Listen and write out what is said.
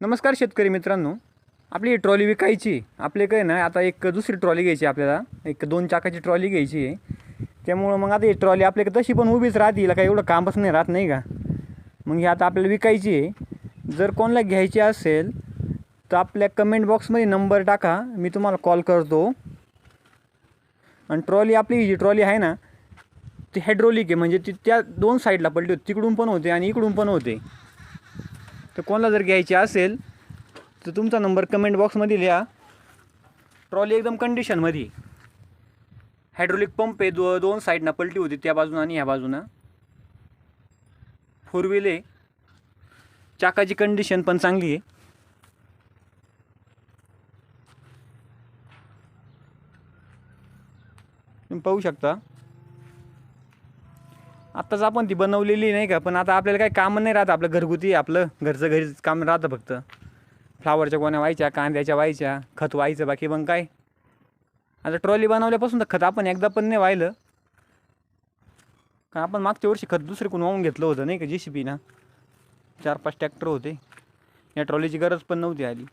नमस्कार शेतकरी मित्रांनो. आपली ही ट्रॉली विकायची. आपले काय ना आता एक दुसरी ट्रॉली घ्यायची आहे आपल्याला. एक दोन चाकाची ट्रॉली घ्यायची. आहे त्यामुळं मग आता ही ट्रॉली आपल्याकडे तशी पण उभीच राहते. हिला काही एवढं कामच नाही राहत नाही का? मग ही आता आपल्याला विकायची आहे. जर कोणाला घ्यायची असेल तर आपल्या कमेंट बॉक्समध्ये नंबर टाका. मी तुम्हाला कॉल करतो. आणि ट्रॉली आपली ही जी ट्रॉली आहे ना ती हायड्रोलिक आहे. म्हणजे ती त्या दोन साईडला पलटी होती. तिकडून पण होते आणि इकडून पण होते. तर कोणाला जर घ्यायची असेल तर तुमचा नंबर कमेंट बॉक्समध्ये लिहा. ट्रॉली एकदम कंडिशनमध्ये हायड्रोलिक पंप आहे दो दोन साईडनं पलटी होती त्या बाजूनं आणि ह्या बाजूनं. फोर व्हील आहे चाकाची कंडिशन पण चांगली आहे. तुम्ही पाहू शकता. आत्ताच आपण ती बनवलेली नाही का पण आता आपल्याला काही काम नाही राहत आपलं घरगुती आपलं घरचं घरीच काम राहतं फक्त. फ्लावरच्या कोण्या व्हायच्या कांद्याच्या व्हायच्या खत व्हायचं बाकी मग काय? आता ट्रॉली बनवल्यापासून तर खत आपण एकदा पण नाही व्हायलं कारण आपण मागच्या वर्षी खत दुसरे कोण वाहून घेतलं होतं नाही का जी सी ना. चार पाच ट्रॅक्टर होते. या ट्रॉलीची गरज पण नव्हती आली.